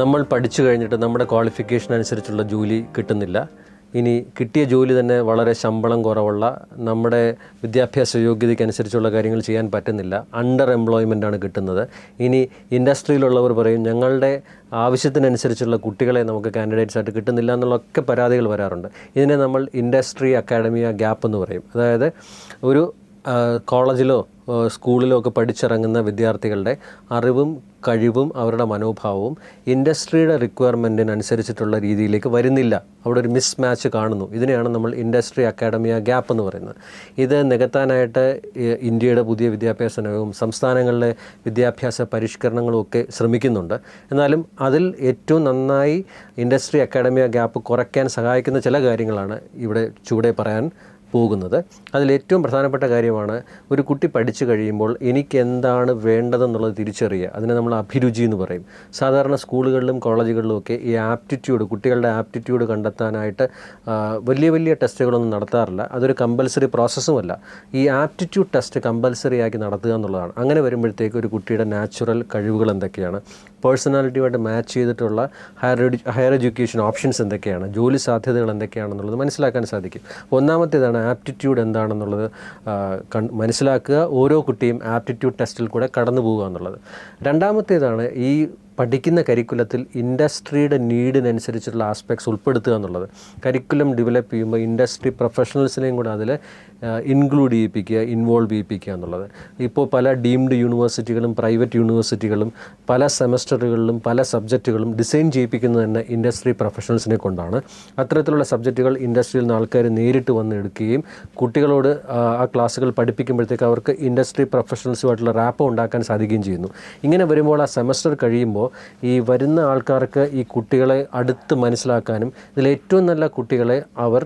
നമ്മൾ പഠിച്ചു കഴിഞ്ഞിട്ട് നമ്മുടെ ക്വാളിഫിക്കേഷൻ അനുസരിച്ചുള്ള ജോലി കിട്ടുന്നില്ല. ഇനി കിട്ടിയ ജോലി തന്നെ വളരെ ശമ്പളം കുറവുള്ള നമ്മുടെ വിദ്യാഭ്യാസ യോഗ്യതയ്ക്ക് അനുസരിച്ചുള്ള കാര്യങ്ങൾ ചെയ്യാൻ പറ്റുന്നില്ല. അണ്ടർ എംപ്ലോയ്മെന്റ് ആണ് കിട്ടുന്നത്. ഇനി ഇൻഡസ്ട്രിയിലുള്ളവർ പറയും ഞങ്ങളുടെ ആവശ്യത്തിനനുസരിച്ചുള്ള കുട്ടികളെ നമുക്ക് കാൻഡിഡേറ്റ്സ് ആയിട്ട് കിട്ടുന്നില്ല എന്നുള്ളൊക്കെ പരാതികൾ വരാറുണ്ട്. ഇതിനെ നമ്മൾ ഇൻഡസ്ട്രി അക്കാഡമിയ ഗ്യാപ്പ് എന്ന് പറയും. അതായത് ഒരു കോളേജിലോ സ്കൂളിലോ ഒക്കെ പഠിച്ചിറങ്ങുന്ന വിദ്യാർത്ഥികളുടെ അറിവും കഴിവും അവരുടെ മനോഭാവവും ഇൻഡസ്ട്രിയുടെ റിക്വയർമെന്റിനനുസരിച്ചിട്ടുള്ള രീതിയിലേക്ക് വരുന്നില്ല. അവിടെ ഒരു മിസ് മാച്ച് കാണുന്നു. ഇതിനെയാണ് നമ്മൾ ഇൻഡസ്ട്രി അക്കാഡമിയ ഗ്യാപ്പ് എന്ന് പറയുന്നത്. ഇത് നികത്താനായിട്ട് ഇന്ത്യയുടെ പുതിയ വിദ്യാഭ്യാസ നയവും സംസ്ഥാനങ്ങളിലെ വിദ്യാഭ്യാസ പരിഷ്കരണങ്ങളും ഒക്കെ ശ്രമിക്കുന്നുണ്ട്. എന്നാലും അതിൽ ഏറ്റവും നന്നായി ഇൻഡസ്ട്രി അക്കാഡമിയ ഗ്യാപ്പ് കുറയ്ക്കാൻ സഹായിക്കുന്ന ചില കാര്യങ്ങളാണ് ഇവിടെ ചൂടെ പറയാൻ പോകുന്നത്. അതിലേറ്റവും പ്രധാനപ്പെട്ട കാര്യമാണ് ഒരു കുട്ടി പഠിച്ചു കഴിയുമ്പോൾ എനിക്ക് എന്താണ് വേണ്ടതെന്നുള്ളത് തിരിച്ചറിയുക. അതിനെ നമ്മൾ അഭിരുചി എന്ന് പറയും. സാധാരണ സ്കൂളുകളിലും കോളേജുകളിലും ഒക്കെ ഈ ആപ്റ്റിറ്റ്യൂഡ് കുട്ടികളുടെ ആപ്റ്റിറ്റ്യൂഡ് കണ്ടെത്താനായിട്ട് വലിയ വലിയ ടെസ്റ്റുകളൊന്നും നടത്താറില്ല. അതൊരു കമ്പൽസറി പ്രോസസ്സുമല്ല. ഈ ആപ്റ്റിറ്റ്യൂഡ് ടെസ്റ്റ് കമ്പൽസറി ആക്കി നടത്തുക എന്നുള്ളതാണ്. അങ്ങനെ വരുമ്പോഴത്തേക്ക് ഒരു കുട്ടിയുടെ നാച്ചുറൽ കഴിവുകൾ എന്തൊക്കെയാണ്? പേഴ്സണാലിറ്റിയുമായിട്ട് മാച്ച് ചെയ്തിട്ടുള്ള ഹയർ ഹയർ എഡ്യൂക്കേഷൻ ഓപ്ഷൻസ് എന്തൊക്കെയാണ്? ജോലി സാധ്യതകൾ എന്തൊക്കെയാണെന്നുള്ളത് മനസ്സിലാക്കാൻ സാധിക്കും. ഒന്നാമത്തേതാണ് ആപ്റ്റിറ്റ്യൂഡ് എന്താണെന്നുള്ളത് മനസ്സിലാക്കുക ഓരോ കുട്ടിയും ആപ്റ്റിറ്റ്യൂഡ് ടെസ്റ്റിൽ കൂടെ കടന്നു പോകുക എന്നുള്ളത്. രണ്ടാമത്തേതാണ് ഈ പഠിക്കുന്ന കരിക്കുലത്തിൽ ഇൻഡസ്ട്രിയുടെ നീഡിനനുസരിച്ചുള്ള ആസ്പെക്ട്സ് ഉൾപ്പെടുത്തുക എന്നുള്ളത്. കരിക്കുലം ഡെവലപ്പ് ചെയ്യുമ്പോൾ ഇൻഡസ്ട്രി പ്രൊഫഷണൽസിനെയും കൂടെ അതിൽ ഇൻക്ലൂഡ് ചെയ്യിപ്പിക്കുക ഇൻവോൾവ് ചെയ്യിപ്പിക്കുക എന്നുള്ളത്. ഇപ്പോൾ പല ഡീംഡ് യൂണിവേഴ്സിറ്റികളും പ്രൈവറ്റ് യൂണിവേഴ്സിറ്റികളും പല സെമസ്റ്ററുകളിലും പല സബ്ജക്റ്റുകളും ഡിസൈൻ ചെയ്യിപ്പിക്കുന്നത് തന്നെ ഇൻഡസ്ട്രി പ്രൊഫഷണൽസിനെ കൊണ്ടാണ്. അത്തരത്തിലുള്ള സബ്ജക്റ്റുകൾ ഇൻഡസ്ട്രിയിൽ നിന്ന് ആൾക്കാർ നേരിട്ട് വന്ന് എടുക്കുകയും കുട്ടികളോട് ആ, ക്ലാസ്സുകൾ പഠിപ്പിക്കുമ്പോഴത്തേക്ക് അവർക്ക് ഇൻഡസ്ട്രി പ്രൊഫഷണൽസുമായിട്ടുള്ള റാപ്പ് ഉണ്ടാക്കാൻ സാധിക്കുകയും ചെയ്യുന്നു. ഇങ്ങനെ വരുമ്പോൾ ആ സെമസ്റ്റർ കഴിയുമ്പോൾ ഈ വരുന്ന ആൾക്കാർക്ക് ഈ കുട്ടികളെ അടുത്ത് മനസ്സിലാക്കാനും ഇതിൽ ഏറ്റവും നല്ല കുട്ടികളെ അവർ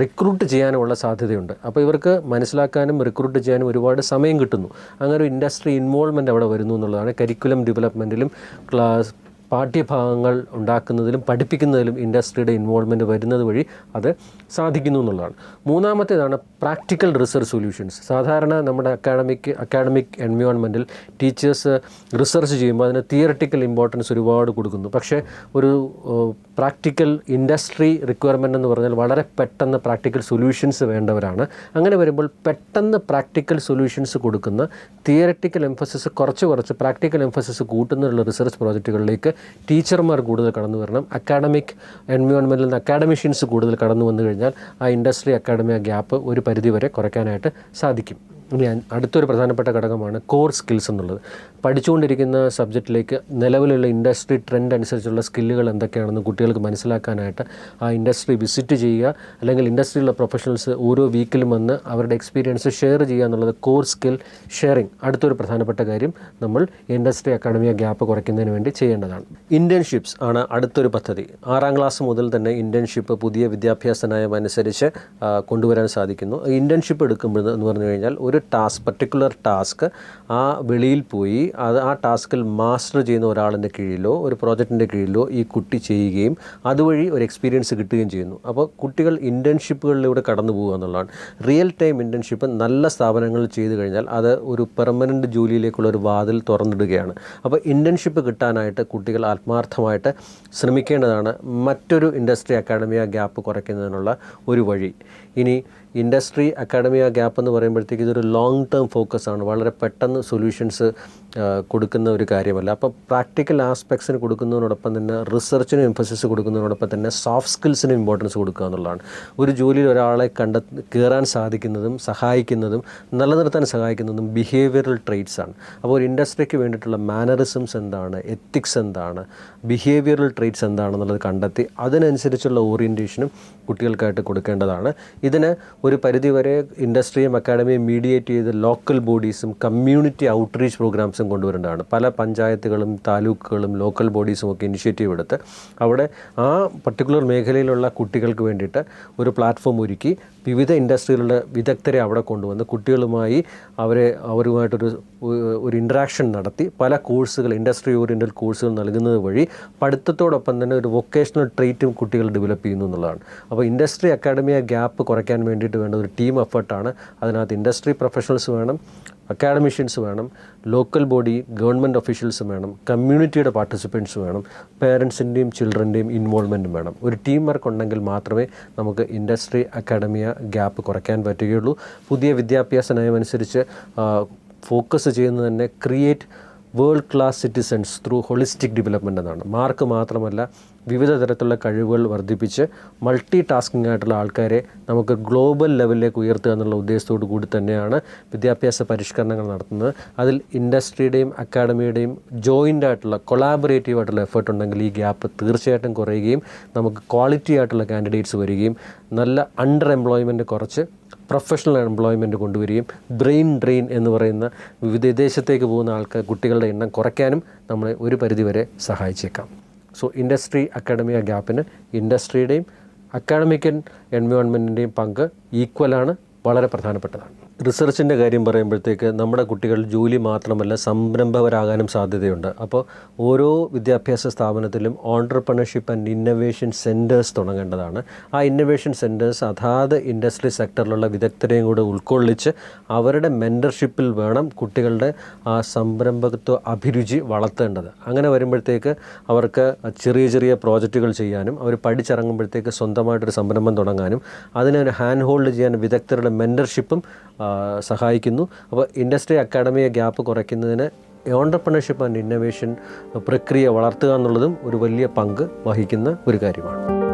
റിക്രൂട്ട് ചെയ്യാനുമുള്ള സാധ്യതയുണ്ട്. അപ്പോൾ ഇവർക്ക് മനസ്സിലാക്കാനും റിക്രൂട്ട് ചെയ്യാനും ഒരുപാട് സമയം കിട്ടുന്നു. അങ്ങനെ ഒരു ഇൻഡസ്ട്രി ഇൻവോൾവ്മെന്റ് അവിടെ വരുന്നു എന്നുള്ളതാണ്. കരിക്കുലം ഡെവലപ്മെന്റിലും ക്ലാസ് പാഠ്യഭാഗങ്ങൾ ഉണ്ടാക്കുന്നതിലും പഠിപ്പിക്കുന്നതിലും ഇൻഡസ്ട്രിയുടെ ഇൻവോൾവ്മെന്റ് വരുന്നത് വഴി അത് സാധിക്കുന്നു എന്നുള്ളതാണ്. മൂന്നാമത്തേതാണ് പ്രാക്ടിക്കൽ റിസർച്ച് സൊല്യൂഷൻസ് സാധാരണ നമ്മുടെ അക്കാഡമിക് അക്കാഡമിക് എൻവയോൺമെന്റിൽ ടീച്ചേഴ്സ് റിസർച്ച് ചെയ്യുമ്പോൾ അതിന് തിയറട്ടിക്കൽ ഇമ്പോർട്ടൻസ് ഒരുപാട് കൊടുക്കുന്നു. പക്ഷേ ഒരു പ്രാക്ടിക്കൽ ഇൻഡസ്ട്രി റിക്വയർമെന്റ് എന്ന് പറഞ്ഞാൽ വളരെ പെട്ടെന്ന് പ്രാക്ടിക്കൽ സൊല്യൂഷൻസ് വേണ്ടവരാണ്. അങ്ങനെ വരുമ്പോൾ പെട്ടെന്ന് പ്രാക്ടിക്കൽ സൊല്യൂഷൻസ് കൊടുക്കുന്ന തിയറട്ടിക്കൽ എംഫസിസ് കുറച്ച് കുറച്ച് പ്രാക്ടിക്കൽ എംഫസിസ് കൂട്ടുന്നതിനുള്ള റിസർച്ച് പ്രോജക്റ്റുകളിലേക്ക് ടീച്ചർമാർ കൂടുതൽ കടന്നു വരണം. അക്കാഡമിക് എൻവയോൺമെന്റിൽ നിന്ന് അക്കാഡമിഷ്യൻസ് കൂടുതൽ കടന്നു വന്നു കഴിഞ്ഞാൽ ആ ഇൻഡസ്ട്രി അക്കാഡമി ഗ്യാപ്പ് ഒരു പരിധിവരെ കുറയ്ക്കാനായിട്ട് സാധിക്കും. അൻ- അടുത്തൊരു പ്രധാനപ്പെട്ട ഘടകമാണ് കോർ സ്കിൽസ് എന്നുള്ളത്. പഠിച്ചുകൊണ്ടിരിക്കുന്ന സബ്ജക്റ്റിലേക്ക് നിലവിലുള്ള ഇൻഡസ്ട്രി ട്രെൻഡ് അനുസരിച്ചുള്ള സ്കില്ലുകൾ എന്തൊക്കെയാണെന്ന് കുട്ടികൾക്ക് മനസ്സിലാക്കാനായിട്ട് ആ ഇൻഡസ്ട്രി വിസിറ്റ് ചെയ്യുക അല്ലെങ്കിൽ ഇൻഡസ്ട്രിയിലുള്ള പ്രൊഫഷണൽസ് ഓരോ വീക്കിലും വന്ന് അവരുടെ എക്സ്പീരിയൻസ് ഷെയർ ചെയ്യുക എന്നുള്ളത് കോർ സ്കിൽ ഷെയറിംഗ് അടുത്തൊരു പ്രധാനപ്പെട്ട കാര്യം നമ്മൾ ഇൻഡസ്ട്രി അക്കാഡമിയ ഗ്യാപ്പ് കുറയ്ക്കുന്നതിന് വേണ്ടി ചെയ്യേണ്ടതാണ്. ഇന്റേൺഷിപ്സ് ആണ് അടുത്തൊരു പദ്ധതി. ആറാം ക്ലാസ് മുതൽ തന്നെ ഇന്റേൺഷിപ്പ് പുതിയ വിദ്യാഭ്യാസ നയം അനുസരിച്ച് കൊണ്ടുവരാൻ സാധിക്കുന്നു. ഇന്റേൺഷിപ്പ് എടുക്കുമ്പോൾ എന്ന് പറഞ്ഞു കഴിഞ്ഞാൽ ഒരു ടാസ്ക് പർട്ടിക്കുലർ ടാസ്ക് ആ വെളിയിൽ പോയി അത് ആ ടാസ്കിൽ മാസ്റ്റർ ചെയ്യുന്ന ഒരാളിന്റെ കീഴിലോ ഒരു പ്രോജക്റ്റിന്റെ കീഴിലോ ഈ കുട്ടി ചെയ്യുകയും അതുവഴി ഒരു എക്സ്പീരിയൻസ് കിട്ടുകയും ചെയ്യുന്നു. അപ്പോൾ കുട്ടികൾ ഇന്റേൺഷിപ്പുകളിലൂടെ കടന്നു പോകുക എന്നുള്ളതാണ്. റിയൽ ടൈം ഇന്റേൺഷിപ്പ് നല്ല സ്ഥാപനങ്ങളിൽ ചെയ്തു കഴിഞ്ഞാൽ അത് ഒരു പെർമനന്റ് ജോലിയിലേക്കുള്ള ഒരു വാതിൽ തുറന്നിടുകയാണ്. അപ്പോൾ ഇന്റേൺഷിപ്പ് കിട്ടാനായിട്ട് കുട്ടികൾ ആത്മാർത്ഥമായിട്ട് ശ്രമിക്കേണ്ടതാണ്. മറ്റൊരു ഇൻഡസ്ട്രി അക്കാഡമിയ ഗ്യാപ്പ് കുറയ്ക്കുന്നതിനുള്ള ഒരു വഴി. ഇനി ഇൻഡസ്ട്രി അക്കാഡമി ആ ഗ്യാപ്പ് എന്ന് പറയുമ്പോഴത്തേക്ക് ഇതൊരു ലോങ് ടേം ഫോക്കസ് ആണ്. വളരെ പെട്ടെന്ന് സൊല്യൂഷൻസ് കൊടുക്കുന്ന ഒരു കാര്യമല്ല. അപ്പോൾ പ്രാക്ടിക്കൽ ആസ്പെക്ട്സിന് കൊടുക്കുന്നതിനോടൊപ്പം തന്നെ റിസർച്ചിന് എംഫസിസ് കൊടുക്കുന്നതിനോടൊപ്പം തന്നെ സോഫ്റ്റ് സ്കിൽസിന് ഇമ്പോർട്ടൻസ് കൊടുക്കുക എന്നുള്ളതാണ്. ഒരു ജോലിയിൽ ഒരാളെ കണ്ട കയറാൻ സാധിക്കുന്നതും സഹായിക്കുന്നതും നിലനിർത്താൻ സഹായിക്കുന്നതും ബിഹേവിയറൽ ട്രേറ്റ്സ് ആണ്. അപ്പോൾ ഒരു ഇൻഡസ്ട്രിക്ക് വേണ്ടിയിട്ടുള്ള മാനറിസംസ് എന്താണ് എത്തിക്സ് എന്താണ് ബിഹേവിയറൽ ട്രേറ്റ്സ് എന്താണെന്നുള്ളത് കണ്ടെത്തി അതിനനുസരിച്ചുള്ള ഓറിയന്റേഷനും കുട്ടികൾക്കായിട്ട് കൊടുക്കേണ്ടതാണ്. ഇതിന് ഒരു പരിധിവരെ ഇൻഡസ്ട്രിയും അക്കാഡമിയും മീഡിയേറ്റ് ചെയ്ത് ലോക്കൽ ബോഡീസും കമ്മ്യൂണിറ്റി ഔട്ട്റീച്ച് പ്രോഗ്രാംസും കൊണ്ടുവരേണ്ടതാണ്. പല പഞ്ചായത്തുകളും താലൂക്കുകളും ലോക്കൽ ബോഡീസും ഒക്കെ ഇനിഷ്യേറ്റീവ് എടുത്ത് അവിടെ ആ പർട്ടിക്കുലർ മേഖലയിലുള്ള കുട്ടികൾക്ക് വേണ്ടിയിട്ട് ഒരു പ്ലാറ്റ്ഫോം ഒരുക്കി വിവിധ ഇൻഡസ്ട്രിയിലുള്ള വിദഗ്ധരെ അവിടെ കൊണ്ടുവന്ന് കുട്ടികളുമായി അവരെ അവരുമായിട്ടൊരു ഒരു ഇൻട്രാക്ഷൻ നടത്തി പല കോഴ്സുകൾ ഇൻഡസ്ട്രി ഓറിയന്റഡ് കോഴ്സുകൾ നൽകുന്നത് വഴി പഠിത്തത്തോടൊപ്പം തന്നെ ഒരു വൊക്കേഷണൽ ട്രീറ്റും കുട്ടികൾ ഡെവലപ്പ് ചെയ്യുന്നു എന്നുള്ളതാണ്. അപ്പോൾ ഇൻഡസ്ട്രി അക്കാഡമിയ ഗ്യാപ്പ് കുറയ്ക്കാൻ വേണ്ടിയിട്ട് വേണ്ട ഒരു ടീം എഫർട്ടാണ് അതിനകത്ത് ഇൻഡസ്ട്രി പ്രൊഫഷണൽസ് വേണം. അക്കാഡമിഷ്യൻസ് വേണം. ലോക്കൽ ബോഡി ഗവൺമെന്റ് ഒഫീഷ്യൽസ് വേണം. കമ്മ്യൂണിറ്റിയുടെ പാർട്ടിസിപ്പൻസ് വേണം. പേരൻസിന്റെയും ചിൽഡ്രന്റെയും ഇൻവോൾവ്മെന്റും വേണം. ഒരു ടീം വർക്ക് ഉണ്ടെങ്കിൽ മാത്രമേ നമുക്ക് ഇൻഡസ്ട്രി അക്കാഡമിയ ഗ്യാപ്പ് കുറയ്ക്കാൻ പറ്റുകയുള്ളൂ. പുതിയ വിദ്യാഭ്യാസ നയമനുസരിച്ച് ഫോക്കസ് ചെയ്യുന്നത് തന്നെ create world class citizens through holistic development എന്നാണ്. മാർക്ക് മാത്രമല്ല വിവിധ തരത്തിലുള്ള കഴിവുകൾ വർദ്ധിപ്പിച്ച് മൾട്ടി ടാസ്കിംഗ് ആയിട്ടുള്ള ആൾക്കാരെ നമുക്ക് ഗ്ലോബൽ ലെവലിലേക്ക് ഉയർത്തുക എന്നുള്ള ഉദ്ദേശത്തോടു കൂടി തന്നെയാണ് വിദ്യാഭ്യാസ പരിഷ്കരണങ്ങൾ നടത്തുന്നത്. അതിൽ ഇൻഡസ്ട്രിയുടെയും അക്കാഡമിയുടെയും ജോയിന്റ് ആയിട്ടുള്ള കൊളാബറേറ്റീവ് ആയിട്ടുള്ള എഫേർട്ട് ഉണ്ടെങ്കിൽ ഈ ഗ്യാപ്പ് തീർച്ചയായിട്ടും കുറയുകയും നമുക്ക് ക്വാളിറ്റി ആയിട്ടുള്ള കാൻഡിഡേറ്റ്സ് വരികയും നല്ല അണ്ടർ എംപ്ലോയ്മെന്റ് കുറച്ച് പ്രൊഫഷണൽ എംപ്ലോയ്മെന്റ് കൊണ്ടുവരികയും ബ്രെയിൻ ഡ്രെയിൻ എന്ന് പറയുന്ന വിദേശത്തേക്ക് പോകുന്ന ആൾക്കാർ കുട്ടികളുടെ എണ്ണം കുറയ്ക്കാനും നമ്മൾ ഒരു പരിധിവരെ സഹായിച്ചേക്കാം. സോ ഇൻഡസ്ട്രി അക്കാഡമിയ ഗ്യാപ്പിന് ഇൻഡസ്ട്രിയുടെയും അക്കാഡമിക്കൽ എൻവയോൺമെന്റിന്റെയും പങ്ക് ഈക്വലാണ് വളരെ പ്രധാനപ്പെട്ടതാണ്. റിസർച്ചിന്റെ കാര്യം പറയുമ്പോഴത്തേക്ക് നമ്മുടെ കുട്ടികൾ ജോലി മാത്രമല്ല സംരംഭകരാകാനും സാധ്യതയുണ്ട്. അപ്പോൾ ഓരോ വിദ്യാഭ്യാസ സ്ഥാപനത്തിലും ഓൺടർപ്രണർഷിപ്പ് ആൻഡ് ഇന്നവേഷൻ സെന്റേഴ്സ് തുടങ്ങേണ്ടതാണ്. ആ ഇന്നവേഷൻ സെന്റേഴ്സ് അതാത് ഇൻഡസ്ട്രി സെക്ടറിലുള്ള വിദഗ്ധരെയും കൂടെ ഉൾക്കൊള്ളിച്ച് അവരുടെ മെന്റർഷിപ്പിൽ വേണം കുട്ടികളുടെ ആ സംരംഭകത്വ അഭിരുചി വളർത്തേണ്ടത്. അങ്ങനെ വരുമ്പോഴത്തേക്ക് അവർക്ക് ചെറിയ ചെറിയ പ്രോജക്റ്റുകൾ ചെയ്യാനും അവർ പഠിച്ചിറങ്ങുമ്പോഴത്തേക്ക് സ്വന്തമായിട്ടൊരു സംരംഭം തുടങ്ങാനും അതിനെ ഹാൻഡ് ഹോൾഡ് ചെയ്യാൻ വിദഗ്ധരുടെ മെന്റർഷിപ്പും സഹായിക്കുന്നു. അപ്പോൾ ഇൻഡസ്ട്രി അക്കാഡമിയെ ഗ്യാപ്പ് കുറയ്ക്കുന്നതിന് ഓണ്ടർപ്രണർഷിപ്പ് ആൻഡ് ഇന്നോവേഷൻ പ്രക്രിയ വളർത്തുക എന്നുള്ളതും ഒരു വലിയ പങ്ക് വഹിക്കുന്ന ഒരു കാര്യമാണ്.